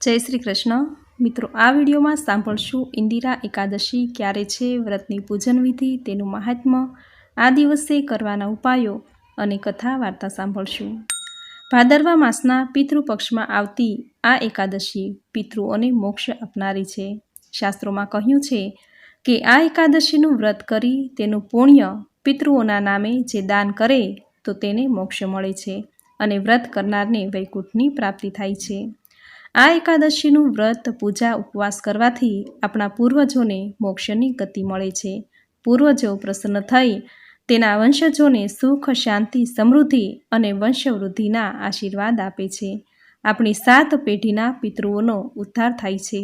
જય શ્રી કૃષ્ણ. મિત્રો, આ વિડીયોમાં સાંભળશું ઇન્દિરા એકાદશી ક્યારે છે, વ્રતની પૂજન વિધિ, તેનું મહાત્મ્ય, આ દિવસે કરવાના ઉપાયો અને કથા વાર્તા સાંભળશું. ભાદરવા માસના પિતૃપક્ષમાં આવતી આ એકાદશી પિતૃઓને મોક્ષ આપનારી છે. શાસ્ત્રોમાં કહ્યું છે કે આ એકાદશીનું વ્રત કરી તેનું પુણ્ય પિતૃઓના નામે જે દાન કરે, તો તેને મોક્ષ મળે છે અને વ્રત કરનારને વૈકુંઠની પ્રાપ્તિ થાય છે. આ એકાદશીનું વ્રત, પૂજા, ઉપવાસ કરવાથી આપણા પૂર્વજોને મોક્ષની ગતિ મળે છે. પૂર્વજો પ્રસન્ન થઈ તેના વંશજોને સુખ, શાંતિ, સમૃદ્ધિ અને વંશવૃદ્ધિના આશીર્વાદ આપે છે. આપણી સાત પેઢીના પિતૃઓનો ઉદ્ધાર થાય છે.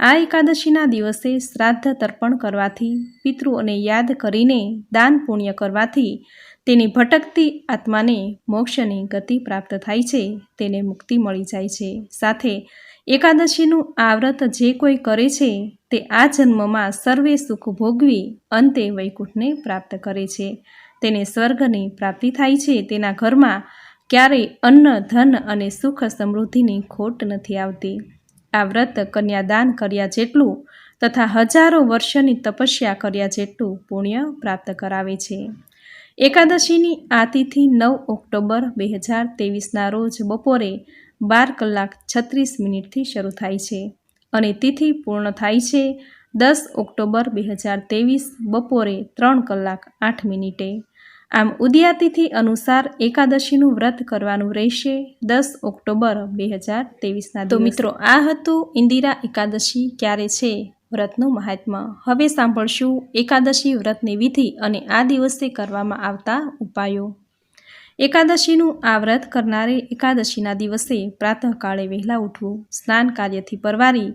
આ એકાદશીના દિવસે શ્રાદ્ધ તર્પણ કરવાથી પિતૃઓને યાદ કરીને દાન પુણ્ય કરવાથી તેની ભટકતી આત્માને મોક્ષની ગતિ પ્રાપ્ત થાય છે, તેને મુક્તિ મળી જાય છે. સાથે એકાદશીનું આ વ્રત જે કોઈ કરે છે, તે આ જન્મમાં સર્વે સુખ ભોગવી અંતે વૈકુંઠને પ્રાપ્ત કરે છે. તેને સ્વર્ગની પ્રાપ્તિ થાય છે. તેના ઘરમાં ક્યારેય અન્ન, ધન અને સુખ સમૃદ્ધિની ખોટ નથી આવતી. આ વ્રત કન્યાદાન કર્યા જેટલું તથા હજારો વર્ષની તપસ્યા કર્યા જેટલું પુણ્ય પ્રાપ્ત કરાવે છે. એકાદશીની આ તિથિ નવ ઓક્ટોબર બે હજાર તેવીસના રોજ બપોરે બાર કલાક છત્રીસ મિનિટથી શરૂ થાય છે અને તિથિ પૂર્ણ થાય છે દસ ઓક્ટોબર બે હજાર તેવીસ બપોરે ત્રણ કલાક આઠ મિનિટે. આમ ઉદયાતિથિ અનુસાર એકાદશીનું વ્રત કરવાનું રહેશે દસ ઓક્ટોબર બે હજાર તેવીસના તો મિત્રો આ હતું ઇન્દિરા એકાદશી. ક્યારે છે? વ્રતનું મહાત્મ્ય હવે સાંભળશું એકાદશી વ્રતની વિધિ અને આ દિવસે કરવામાં આવતા ઉપાયો. એકાદશીનું આ વ્રત કરનારે એકાદશીના દિવસે પ્રાતઃકાળે વહેલા ઉઠવું, સ્નાન કાર્યથી પરવારી,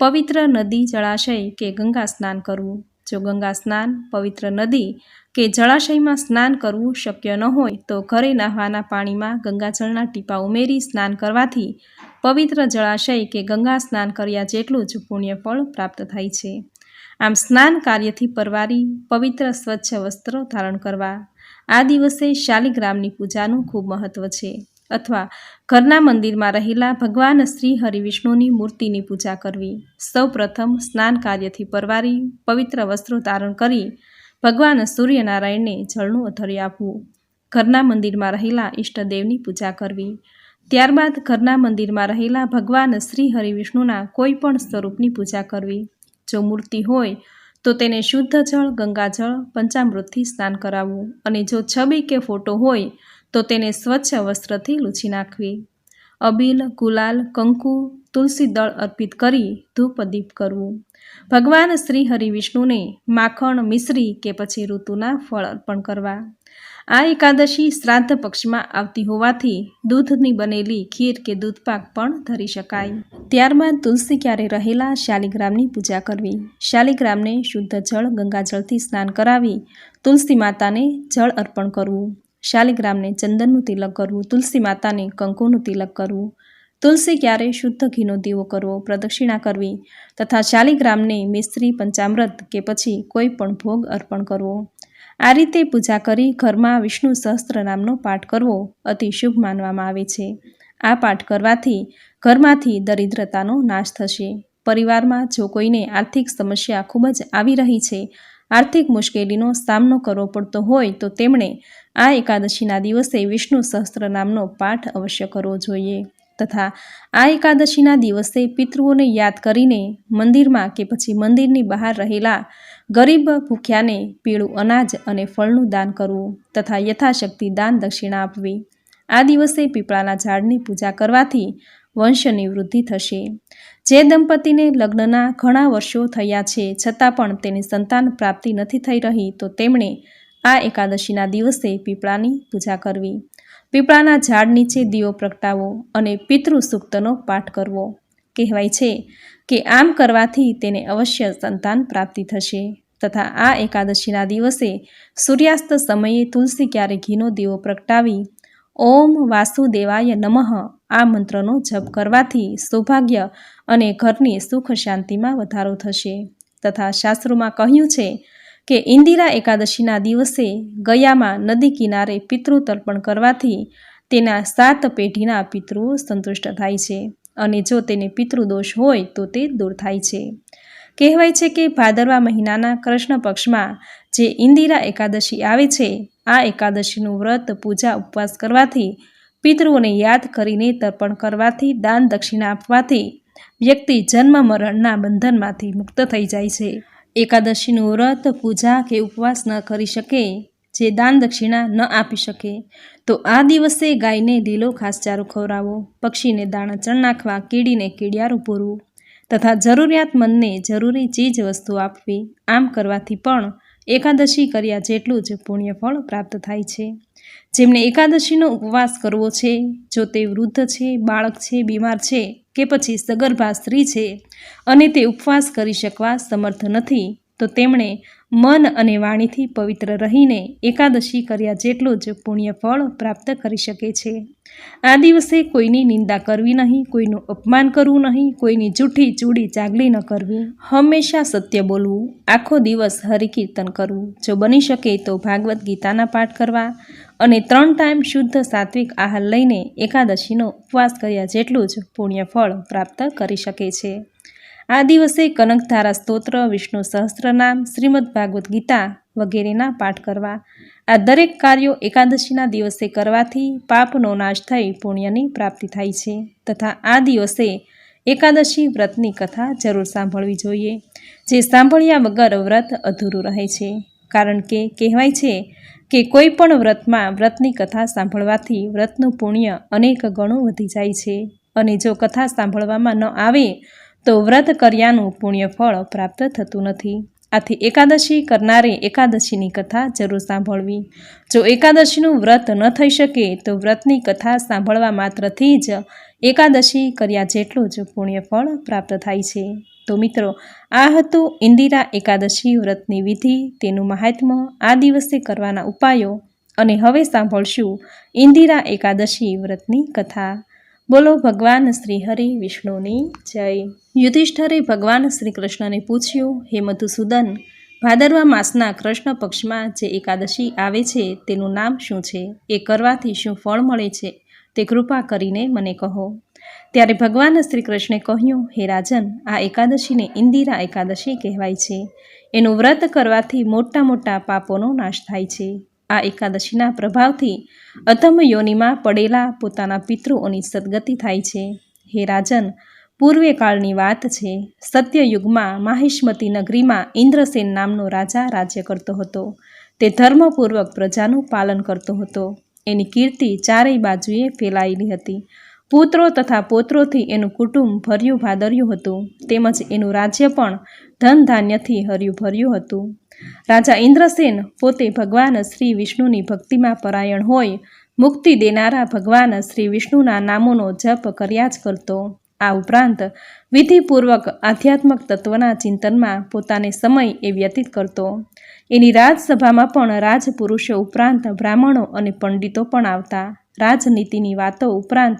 પવિત્ર નદી જળાશય કે ગંગા સ્નાન કરવું. જો ગંગા સ્નાન, પવિત્ર નદી કે જળાશયમાં સ્નાન કરવું શક્ય ન હોય તો ઘરે નહાવાના પાણીમાં ગંગાજળના ટીપા ઉમેરી સ્નાન કરવાથી પવિત્ર જળાશય કે ગંગા સ્નાન કર્યા જેટલું જ પુણ્યફળ પ્રાપ્ત થાય છે. આમ સ્નાન કાર્યથી પરવારી પવિત્ર સ્વચ્છ વસ્ત્ર ધારણ કરવા, આ દિવસે શાલિગ્રામની પૂજાનું ખૂબ મહત્વ છે. અથવા ઘરના મંદિરમાં રહેલા ભગવાન શ્રી હરિવિષ્ણુની મૂર્તિની પૂજા કરવી. સૌ પ્રથમ સ્નાન કાર્યથી પરવારી પવિત્ર વસ્ત્રો ધારણ કરી ભગવાન સૂર્યનારાયણને જળનું અથરી આપવું. ઘરના મંદિરમાં રહેલા ઈષ્ટદેવની પૂજા કરવી. ત્યારબાદ ઘરના મંદિરમાં રહેલા ભગવાન શ્રી હરિવિષ્ણુના કોઈ પણ સ્વરૂપની પૂજા કરવી. જો મૂર્તિ હોય, તો તેને શુદ્ધ જળ ગંગાજળ પંચામૃતથી સ્નાન કરાવવું અને જો છબી કે ફોટો હોય, તો તેને સ્વચ્છ વસ્ત્રથી લૂછી નાખવી. અબીલ, ગુલાલ, કંકુ, તુલસી દળ અર્પિત કરી ધૂપ દીપ કરવું. ભગવાન શ્રી હરિવિષ્ણુને માખણ, મિશ્રી કે પછી ઋતુના ફળ અર્પણ કરવા. આ એકાદશી શ્રાદ્ધ પક્ષમાં આવતી હોવાથી દૂધની બનેલી ખીર કે દૂધપાક પણ ધરી શકાય. ત્યારબાદ તુલસી ક્યારે રહેલા શાલિગ્રામની પૂજા કરવી. શાલિગ્રામને શુદ્ધ જળ ગંગાજળથી સ્નાન કરાવી તુલસી માતાને જળ અર્પણ કરવું. શાલિગ્રામને ચંદનનું તિલક કરવું, તુલસી માતાને કંકુનું તિલક કરવું. તુલસી ક્યારે શુદ્ધ ઘીનો દીવો કરવો, પ્રદક્ષિણા કરવી તથા શાલિગ્રામને મિસ્ત્રી પંચામૃત કે પછી કોઈ પણ ભોગ અર્પણ કરવો. આ રીતે પૂજા કરી ઘરમાં વિષ્ણુ સહસ્ત્ર નામનો પાઠ કરવો અતિ શુભ માનવામાં આવે છે. આ પાઠ કરવાથી ઘરમાંથી દરિદ્રતાનો નાશ થશે. પરિવારમાં જો કોઈને આર્થિક સમસ્યા ખૂબ જ આવી રહી છે, આર્થિક મુશ્કેલીનો સામનો કરવો પડતો હોય તો તેમણે આ એકાદશીના દિવસે વિષ્ણુ સહસ્ત્ર નામનો પાઠ અવશ્ય કરવો જોઈએ. તથા આ એકાદશીના દિવસે પિતૃઓને યાદ કરીને મંદિરમાં કે પછી મંદિરની બહાર રહેલા ગરીબ ભૂખ્યાને પીળું અનાજ અને ફળનું દાન કરવું તથા યથાશક્તિ દાન દક્ષિણા આપવી. આ દિવસે પીપળાના ઝાડની પૂજા કરવાથી વંશની વૃદ્ધિ થશે. જે દંપતીને લગ્નના ઘણા વર્ષો થયા છે, છતાં પણ તેની સંતાન પ્રાપ્તિ નથી થઈ રહી, તો તેમણે આ એકાદશીના દિવસે પીપળાની પૂજા કરવી. પીપળાના ઝાડ નીચે દીવો પ્રગટાવો અને પિતૃ સૂક્તનો પાઠ કરવો. કહેવાય છે કે આમ કરવાથી તેને અવશ્ય સંતાન પ્રાપ્તિ થશે. તથા આ એકાદશીના દિવસે સૂર્યાસ્ત સમયે તુલસી ક્યારે ઘીનો દીવો પ્રગટાવી, ઓમ વાસુદેવાય નમઃ, આ મંત્રનો જપ કરવાથી સૌભાગ્ય અને ઘરની સુખ શાંતિમાં વધારો થશે. તથા શાસ્ત્રોમાં કહ્યું છે કે ઇન્દિરા એકાદશીના દિવસે ગયામાં નદી કિનારે પિતૃ તર્પણ કરવાથી તેના સાત પેઢીના પિતૃઓ સંતુષ્ટ થાય છે અને જો તેને પિતૃદોષ હોય તો તે દૂર થાય છે. કહેવાય છે કે ભાદરવા મહિનાના કૃષ્ણ પક્ષમાં જે ઇન્દિરા એકાદશી આવે છે, આ એકાદશીનું વ્રત પૂજા ઉપવાસ કરવાથી પિતૃઓને યાદ કરીને તર્પણ કરવાથી, દાન દક્ષિણા આપવાથી વ્યક્તિ જન્મ મરણના બંધનમાંથી મુક્ત થઈ જાય છે. એકાદશીનું વ્રત, પૂજા કે ઉપવાસ ન કરી શકે, જે દાન દક્ષિણા ન આપી શકે, તો આ દિવસે ગાયને લીલો ઘાસચારો ખવડાવો, પક્ષીને દાણા ચણ નાખવા, કીડીને કીડિયારું પૂરવું, તથા જરૂરિયાતમંદને જરૂરી ચીજ વસ્તુ આપવી, આમ કરવાથી પણ એકાદશી કર્યા જેટલું જ પુણ્યફળ પ્રાપ્ત થાય છે. જેમને એકાદશીનો ઉપવાસ કરવો છે, જો તે વૃદ્ધ છે, બાળક છે, બીમાર છે કે પછી સગર્ભા સ્ત્રી છે અને તે ઉપવાસ કરી શકવા સમર્થ નથી તો તેમણે મન અને વાણીથી પવિત્ર રહીને એકાદશી કર્યા જેટલું જ પુણ્યફળ પ્રાપ્ત કરી શકે છે. આ દિવસે કોઈની નિંદા કરવી નહીં, કોઈનું અપમાન કરવું નહીં, કોઈની જૂઠી ચૂડી ચાગલી ન કરવી. હંમેશા સત્ય બોલવું, આખો દિવસ હરિકીર્તન કરવું. જો બની શકે તો ભાગવદ્ ગીતાના પાઠ કરવા અને ત્રણ ટાઈમ શુદ્ધ સાત્વિક આહાર લઈને એકાદશીનો ઉપવાસ કર્યા જેટલું જ પુણ્યફળ પ્રાપ્ત કરી શકે છે. આ દિવસે કનકધારા સ્તોત્ર, વિષ્ણુ સહસ્ત્રનામ, શ્રીમદ ભાગવદ્ ગીતા વગેરેના પાઠ કરવા. આ દરેક કાર્યો એકાદશીના દિવસે કરવાથી પાપનો નાશ થઈ પુણ્યની પ્રાપ્તિ થાય છે. તથા આ દિવસે એકાદશી વ્રતની કથા જરૂર સાંભળવી જોઈએ, જે સાંભળ્યા વગર વ્રત અધૂરું રહે છે. કારણ કે કહેવાય છે કે કોઈ પણ વ્રતમાં વ્રતની કથા સાંભળવાથી વ્રતનું પુણ્ય અનેક ગણું વધી જાય છે. અને જો કથા સાંભળવામાં ન આવે તો વ્રત કર્યાનું પુણ્ય ફળ પ્રાપ્ત થતું નથી. આથી એકાદશી કરનારે એકાદશીની કથા જરૂર સાંભળવી. જો એકાદશીનું વ્રત ન થઈ શકે, તો વ્રતની કથા સાંભળવા માત્રથી જ એકાદશી કર્યા જેટલું જ પુણ્ય ફળ પ્રાપ્ત થાય છે. તો મિત્રો, આ હતું ઇન્દિરા એકાદશી વ્રતની વિધિ, તેનું મહાત્મ્ય આ દિવસે કરવાના ઉપાયો, અને હવે સાંભળશું ઇન્દિરા એકાદશી વ્રતની કથા. બોલો ભગવાન શ્રી હરિ વિષ્ણુની જય. યુધિષ્ઠરે ભગવાન શ્રી કૃષ્ણને પૂછ્યું, હે મધુસૂદન, ભાદરવા માસના કૃષ્ણ પક્ષમાં જે એકાદશી આવે છે તેનું નામ શું છે? એ કરવાથી શું ફળ મળે છે? તે કૃપા કરીને મને કહો. ત્યારે ભગવાન શ્રી કૃષ્ણે કહ્યું, હે રાજન, આ એકાદશીને ઇન્દિરા એકાદશી કહેવાય છે. એનું વ્રત કરવાથી મોટા મોટા પાપોનો નાશ થાય છે. આ એકાદશીના પ્રભાવથી અધમ યોનિમાં પડેલા પોતાના પિતૃઓની સદગતિ થાય છે. હે રાજન, પૂર્વે કાળની વાત છે. સત્યયુગમાં માહિષ્મતી નગરીમાં ઇન્દ્રસેન નામનો રાજા રાજ્ય કરતો હતો. તે ધર્મપૂર્વક પ્રજાનું પાલન કરતો હતો. એની કીર્તિ ચારેય બાજુએ ફેલાયેલી હતી. પુત્રો તથા પોત્રોથી એનું કુટુંબ ભર્યું ભાદર્યું હતું. તેમજ એનું રાજ્ય પણ ધન ધાન્યથી હર્યું ભર્યું હતું. રાજા ઇન્દ્રસેન પોતે ભગવાન શ્રી વિષ્ણુની ભક્તિમાં પરાયણ હોય, મુક્તિ દેનારા ભગવાન શ્રી વિષ્ણુના નામોનો જપ કર્યા જ કરતો. આ ઉપરાંત વિધિપૂર્વક આધ્યાત્મક તત્વના ચિંતનમાં પોતાને સમય એ વ્યતીત કરતો. એની રાજસભામાં પણ રાજપુરુષો ઉપરાંત બ્રાહ્મણો અને પંડિતો પણ આવતા. રાજનીતિની વાતો ઉપરાંત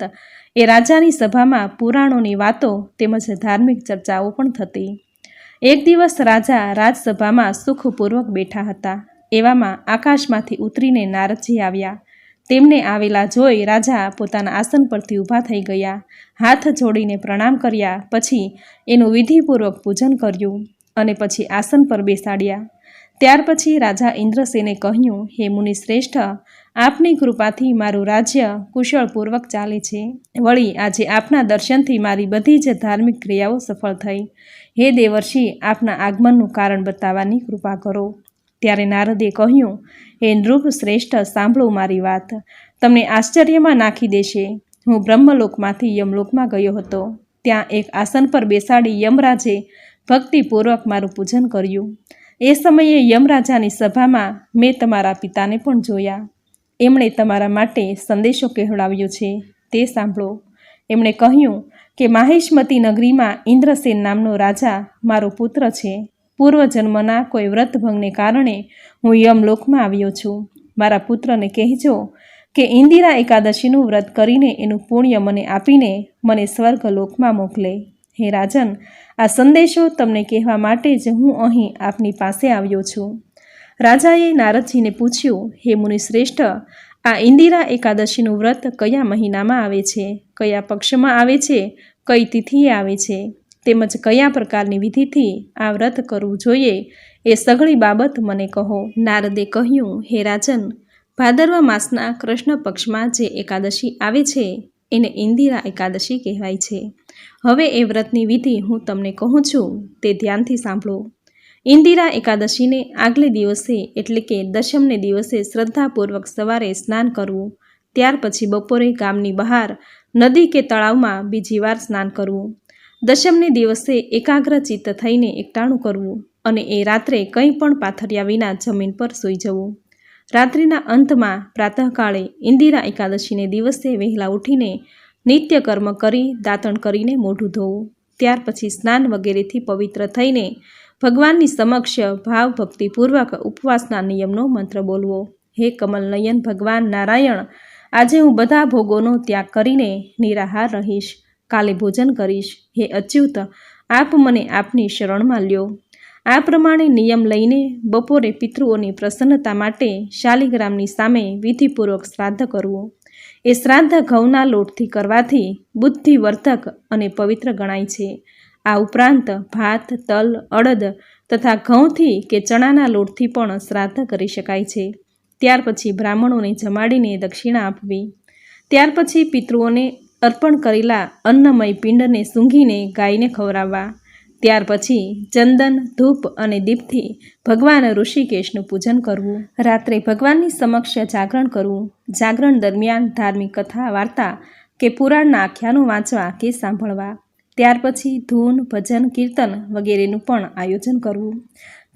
એ રાજાની સભામાં પુરાણોની વાતો તેમજ ધાર્મિક ચર્ચાઓ પણ થતી. એક દિવસ રાજા રાજસભામાં સુખપૂર્વક બેઠા હતા. એવામાં આકાશમાંથી ઉતરીને નારદજી આવ્યા. તેમને આવેલા જોઈ રાજા પોતાના આસન પરથી ઊભા થઈ ગયા. હાથ જોડીને પ્રણામ કર્યા, પછી એનું વિધિપૂર્વક પૂજન કર્યું અને પછી આસન પર બેસાડ્યા. ત્યાર પછી રાજા ઇન્દ્રસેને કહ્યું, હે મુનિ શ્રેષ્ઠ આપની કૃપાથી મારું રાજ્ય કુશળપૂર્વક ચાલે છે. વળી આજે આપના દર્શનથી મારી બધી જ ધાર્મિક ક્રિયાઓ સફળ થઈ. હે દેવર્ષિ, આપના આગમનનું કારણ બતાવવાની કૃપા કરો. ત્યારે નારદે કહ્યું, હે નૃપ શ્રેષ્ઠ સાંભળો મારી વાત. તમને આશ્ચર્યમાં નાખી દેશે. હું બ્રહ્મલોકમાંથી યમલોકમાં ગયો હતો. ત્યાં એક આસન પર બેસાડી યમરાજે ભક્તિપૂર્વક મારું પૂજન કર્યું. એ સમયે યમરાજાની સભામાં મેં તમારા પિતાને પણ જોયા. એમણે તમારા માટે સંદેશો કહેવડાવ્યો છે, તે સાંભળો. એમણે કહ્યું કે માહેશમતી નગરીમાં ઇન્દ્રસેન નામનો રાજા મારો પુત્ર છે. પૂર્વજન્મના કોઈ વ્રતભંગને કારણે હું યમલોકમાં આવ્યો છું. મારા પુત્રને કહેજો કે ઇન્દિરા એકાદશીનું વ્રત કરીને એનું પુણ્ય મને આપીને મને સ્વર્ગલોકમાં મોકલે. હે રાજન, આ સંદેશો તમને કહેવા માટે જ હું અહીં આપની પાસે આવ્યો છું. રાજાએ નારદજીને પૂછ્યું, હે મુનિ શ્રેષ્ઠ આ ઇન્દિરા એકાદશીનું વ્રત કયા મહિનામાં આવે છે? કયા પક્ષમાં આવે છે? કઈ તિથિએ આવે છે? તેમજ કયા પ્રકારની વિધિથી આ વ્રત કરવું જોઈએ? એ સઘળી બાબત મને કહો. નારદે કહ્યું, હે રાજન, ભાદરવા માસના કૃષ્ણ પક્ષમાં જે એકાદશી આવે છે, એને ઇન્દિરા એકાદશી કહેવાય છે. હવે એ વ્રતની વિધિ હું તમને કહું છું, તે ધ્યાનથી સાંભળો. ઇન્દિરા એકાદશીને આગલે દિવસે, એટલે કે દશમને દિવસે શ્રદ્ધાપૂર્વક સવારે સ્નાન કરવું. ત્યાર પછી બપોરે ગામની બહાર, નદી કે તળાવમાં બીજી વાર સ્નાન કરવું. દશમને દિવસે એકાગ્ર ચિત્ત થઈને એકટાણું કરવું અને એ રાત્રે કંઈ પણ પાથર્યા વિના જમીન પર સૂઈ જવું. રાત્રિના અંતમાં પ્રાતઃકાળે ઇન્દિરા એકાદશીને દિવસે વહેલા ઉઠીને નિત્ય કર્મ કરી, દાંતણ કરીને મોઢું ધોવું. ત્યાર પછી સ્નાન વગેરેથી પવિત્ર થઈને ભગવાનની સમક્ષ ભાવ ભક્તિપૂર્વક ઉપવાસના નિયમનો મંત્ર બોલવો. હે કમલનયન ભગવાન નારાયણ, આજે હું બધા ભોગોનો ત્યાગ કરીને નિરાહાર રહીશ. કાલે ભોજન કરીશ. હે અચ્યુત, આપ મને આપની શરણમાં લ્યો. આ પ્રમાણે નિયમ લઈને બપોરે પિતૃઓની પ્રસન્નતા માટે શાલિગ્રામની સામે વિધિપૂર્વક શ્રાદ્ધ કરવું. એ શ્રાદ્ધ ઘઉંના લોટથી કરવાથી બુદ્ધિવર્ધક અને પવિત્ર ગણાય છે. આ ઉપરાંત ભાત, તલ, અડદ તથા ઘઉંથી કે ચણાના લોટથી પણ શ્રાદ્ધ કરી શકાય છે. ત્યાર પછી બ્રાહ્મણોને જમાડીને દક્ષિણા આપવી. ત્યાર પછી પિતૃઓને અર્પણ કરેલા અન્નમય પિંડને સૂંઘીને ગાયને ખવડાવવા. ત્યાર પછી ચંદન, ધૂપ અને દીપથી ભગવાન ઋષિકેશનું પૂજન કરવું. રાત્રે ભગવાનની સમક્ષ જાગરણ કરવું. જાગરણ દરમિયાન ધાર્મિક કથા, વાર્તા કે પુરાણના આખ્યાનો વાંચવા કે સાંભળવા. ત્યાર પછી ધૂન, ભજન, કીર્તન વગેરેનું પણ આયોજન કરવું.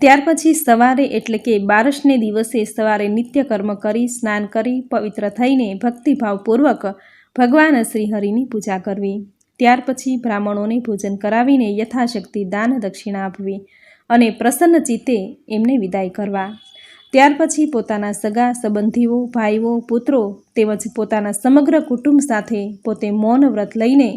ત્યાર પછી સવારે એટલે કે બારસને દિવસે સવારે નિત્ય કર્મ કરી, સ્નાન કરી, પવિત્ર થઈને ભક્તિભાવપૂર્વક ભગવાન શ્રીહરિની પૂજા કરવી. ત્યાર પછી બ્રાહ્મણોને ભોજન કરાવીને યથાશક્તિ દાન દક્ષિણા આપવી અને પ્રસન્ન ચિત્તે એમને વિદાય કરવા. ત્યાર પછી પોતાના સગા, સંબંધીઓ, ભાઈઓ, પુત્રો તેમજ પોતાના સમગ્ર કુટુંબ સાથે પોતે મૌન વ્રત લઈને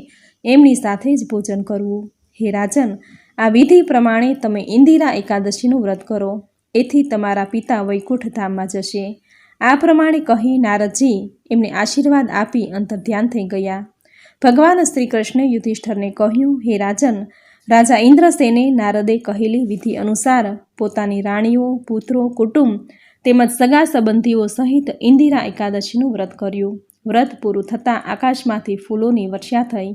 એમની સાથે જ ભોજન કરવું. હે રાજન, આ વિધિ પ્રમાણે તમે ઇન્દિરા એકાદશીનું વ્રત કરો. એથી તમારા પિતા વૈકુંઠ ધામમાં જશે. આ પ્રમાણે કહી નારદજી એમને આશીર્વાદ આપી અંતર્ધ્યાન થઈ ગયા. ભગવાન શ્રી કૃષ્ણે યુધિષ્ઠરને કહ્યું, હે રાજન, રાજા ઇન્દ્રસેને નારદે કહેલી વિધિ અનુસાર પોતાની રાણીઓ, પુત્રો, કુટુંબ તેમજ સગા સંબંધીઓ સહિત ઇન્દિરા એકાદશીનું વ્રત કર્યું. વ્રત પૂરું થતાં આકાશમાંથી ફૂલોની વર્ષા થઈ.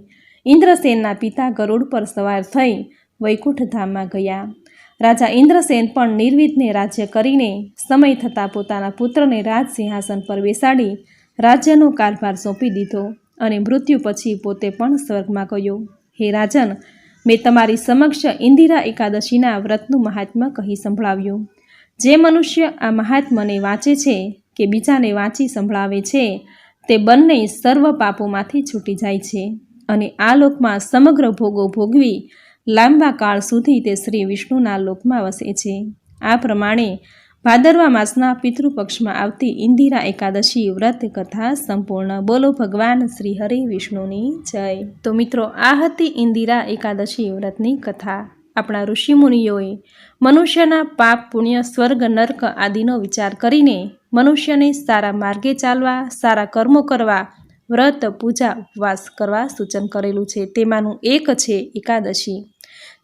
ઇન્દ્રસેનના પિતા ગરુડ પર સવાર થઈ વૈકુંઠધામમાં ગયા. રાજા ઇન્દ્રસેન પણ નિર્વિધને રાજ્ય કરીને સમય થતાં પોતાના પુત્રને રાજ સિંહાસન પર બેસાડી રાજ્યનો કારભાર સોંપી દીધો અને મૃત્યુ પછી પોતે પણ સ્વર્ગમાં ગયો. હે રાજન, મેં તમારી સમક્ષ ઇન્દિરા એકાદશીના વ્રતનું મહાત્મ્ય કહી સંભળાવ્યું. જે મનુષ્ય આ મહાત્મને વાંચે છે કે બીજાને વાંચી સંભળાવે છે, તે બંને સર્વ પાપોમાંથી છૂટી જાય છે. અને આ લોકમાં સમગ્ર ભોગો ભોગવી લાંબા કાળ સુધી તે શ્રી વિષ્ણુના લોકમાં વસે છે. આ પ્રમાણે ભાદરવા માસના પિતૃપક્ષમાં આવતી ઇન્દિરા એકાદશી વ્રત કથા સંપૂર્ણ. બોલો ભગવાન શ્રી હરિ વિષ્ણુની જય. તો મિત્રો, આ હતી ઇન્દિરા એકાદશી વ્રતની કથા. આપણા ઋષિમુનિઓએ મનુષ્યના પાપ, પુણ્ય, સ્વર્ગ, નર્ક આદિનો વિચાર કરીને મનુષ્યને સારા માર્ગે ચાલવા, સારા કર્મો કરવા વ્રત, પૂજા, ઉપવાસ કરવા સૂચન કરેલું છે. તેમાંનું એક છે એકાદશી.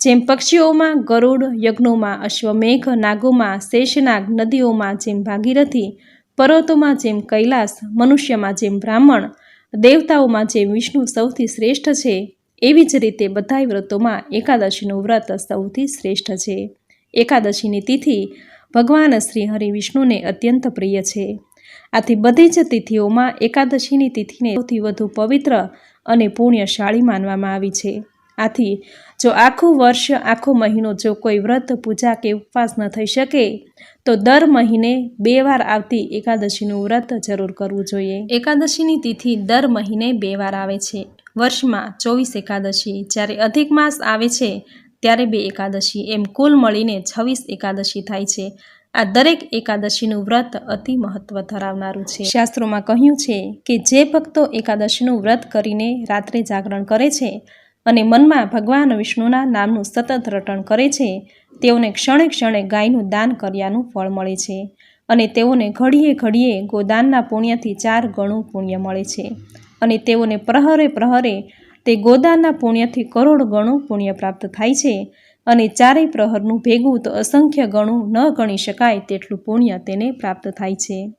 જેમ પક્ષીઓમાં ગરુડ, યજ્ઞોમાં અશ્વમેઘ, નાગોમાં શેષનાગ, નદીઓમાં જેમ ભાગીરથી, પર્વતોમાં જેમ કૈલાસ, મનુષ્યમાં જેમ બ્રાહ્મણ, દેવતાઓમાં જેમ વિષ્ણુ સૌથી શ્રેષ્ઠ છે, એવી જ રીતે બધાય વ્રતોમાં એકાદશીનું વ્રત સૌથી શ્રેષ્ઠ છે. એકાદશીની તિથિ ભગવાન શ્રી હરિ વિષ્ણુને અત્યંત પ્રિય છે. આથી બધી જ તિથિઓમાં એકાદશીની તિથિને સૌથી વધુ પવિત્ર અને પુણ્યશાળી માનવામાં આવી છે. આથી, જો આખું વર્ષ, આખો મહિનો જો કોઈ વ્રત, પૂજા કે ઉપવાસ ન થઈ શકે, તો દર મહિને બે વાર આવતી એકાદશીનું વ્રત જરૂર કરવું જોઈએ. એકાદશીની તિથિ દર મહિને બે વાર આવે છે. વર્ષમાં ચોવીસ એકાદશી, જ્યારે અધિક માસ આવે છે, ત્યારે બે એકાદશી. એમ કુલ મળીને છવ્વીસ એકાદશી થાય છે. આ દરેક એકાદશીનું વ્રત અતિ મહત્વ ધરાવનારું છે. શાસ્ત્રોમાં કહ્યું છે કે જે ભક્તો એકાદશીનું વ્રત કરીને રાત્રે જાગરણ કરે છે અને મનમાં ભગવાન વિષ્ણુના નામનું સતત રટણ કરે છે, તેઓને ક્ષણે ક્ષણે ગાયનું દાન કર્યાનું ફળ મળે છે અને તેઓને ઘડીએ ઘડીએ ગોદાનના પુણ્યથી ચાર ગણું પુણ્ય મળે છે અને તેઓને પ્રહરે પ્રહરે તે ગોદાનના પુણ્યથી કરોડ ગણું પુણ્ય પ્રાપ્ત થાય છે અને ચારેય પ્રહરનું ભેગું તો અસંખ્ય ગણું ન ગણી શકાય તેટલું પુણ્ય તેને પ્રાપ્ત થાય છે.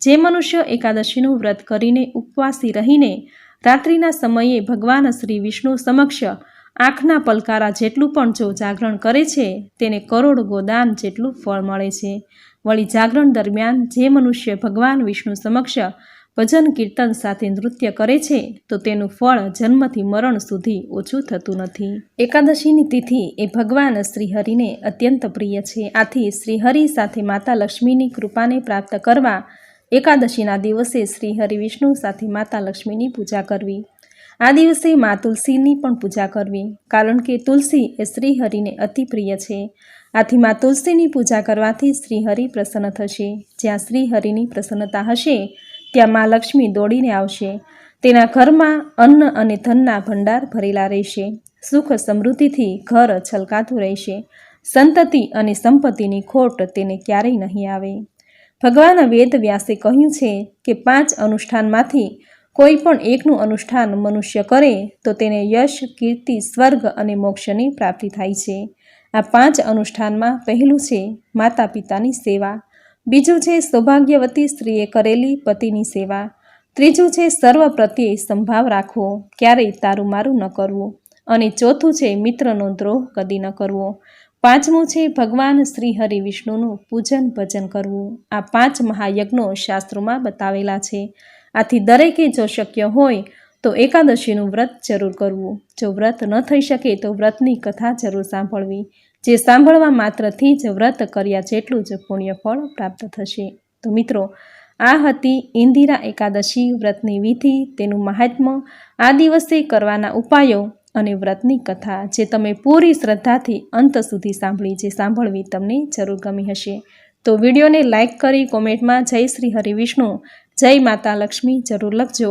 જે મનુષ્ય એકાદશીનું વ્રત કરીને ઉપવાસી રહીને રાત્રિના સમયે ભગવાન શ્રી વિષ્ણુ સમક્ષ આંખના પલકારા જેટલું પણ જો જાગરણ કરે છે, તેને કરોડ ગોદાન જેટલું ફળ મળે છે. વળી જાગરણ દરમિયાન જે મનુષ્ય ભગવાન વિષ્ણુ સમક્ષ ભજન કીર્તન સાથે નૃત્ય કરે છે, તો તેનું ફળ જન્મથી મરણ સુધી ઓછું થતું નથી. એકાદશીની તિથિ એ ભગવાન શ્રીહરિને અત્યંત પ્રિય છે. આથી શ્રીહરિ સાથે માતા લક્ષ્મીની કૃપાને પ્રાપ્ત કરવા એકાદશીના દિવસે શ્રીહરિ વિષ્ણુ સાથે માતા લક્ષ્મીની પૂજા કરવી. આ દિવસે મા તુલસીની પણ પૂજા કરવી, કારણ કે તુલસી એ શ્રીહરિને અતિ પ્રિય છે. આથી મા તુલસીની પૂજા કરવાથી શ્રીહરિ પ્રસન્ન થશે. જ્યાં શ્રીહરિની પ્રસન્નતા હશે ત્યાં મા લક્ષ્મી દોડીને આવશે. તેના ઘરમાં અન્ન અને ધનના ભંડાર ભરેલા રહેશે. સુખ સમૃદ્ધિથી ઘર છલકાતું રહેશે. સંતતિ અને સંપત્તિની ખોટ તેને ક્યારેય નહીં આવે. ભગવાન વેદ વ્યાસે કહ્યું છે કે પાંચ અનુષ્ઠાનમાંથી કોઈ પણ એકનું અનુષ્ઠાન મનુષ્ય કરે તો તેને યશ, કીર્તિ, સ્વર્ગ અને મોક્ષની પ્રાપ્તિ થાય છે. આ પાંચ અનુષ્ઠાનમાં પહેલું છે માતા પિતાની સેવા. બીજું છે સૌભાગ્યવતી સ્ત્રીએ કરેલી પતિની સેવા. ત્રીજું છે સર્વ પ્રત્યે સંભાવ રાખવો. ક્યારેય તારું મારું ન કરવું. અને ચોથું છે મિત્રનો દ્રોહ કદી ન કરવો. પાંચમું છે ભગવાન શ્રી હરિ વિષ્ણુનું પૂજન ભજન કરવું. આ પાંચ મહાયજ્ઞો શાસ્ત્રોમાં બતાવેલા છે. આથી દરેકે જો શક્ય હોય તો એકાદશીનું વ્રત જરૂર કરવું. જો વ્રત ન થઈ શકે તો વ્રતની કથા જરૂર સાંભળવી, જે સાંભળવા માત્રથી જ વ્રત કર્યા જેટલું જ પુણ્યફળ પ્રાપ્ત થશે. તો મિત્રો, આ હતી ઇન્દિરા એકાદશી વ્રતની વિધિ, તેનું મહાત્મ્ય, આ દિવસે કરવાના ઉપાયો અને વ્રતની કથા, જે તમે પૂરી શ્રદ્ધાથી અંત સુધી સાંભળી, જે સાંભળવી તમને જરૂર ગમી હશે. તો વિડીયોને લાઇક કરી કોમેન્ટમાં જય શ્રી હરિવિષ્ણુ જય માતા લક્ષ્મી જરૂર લખજો.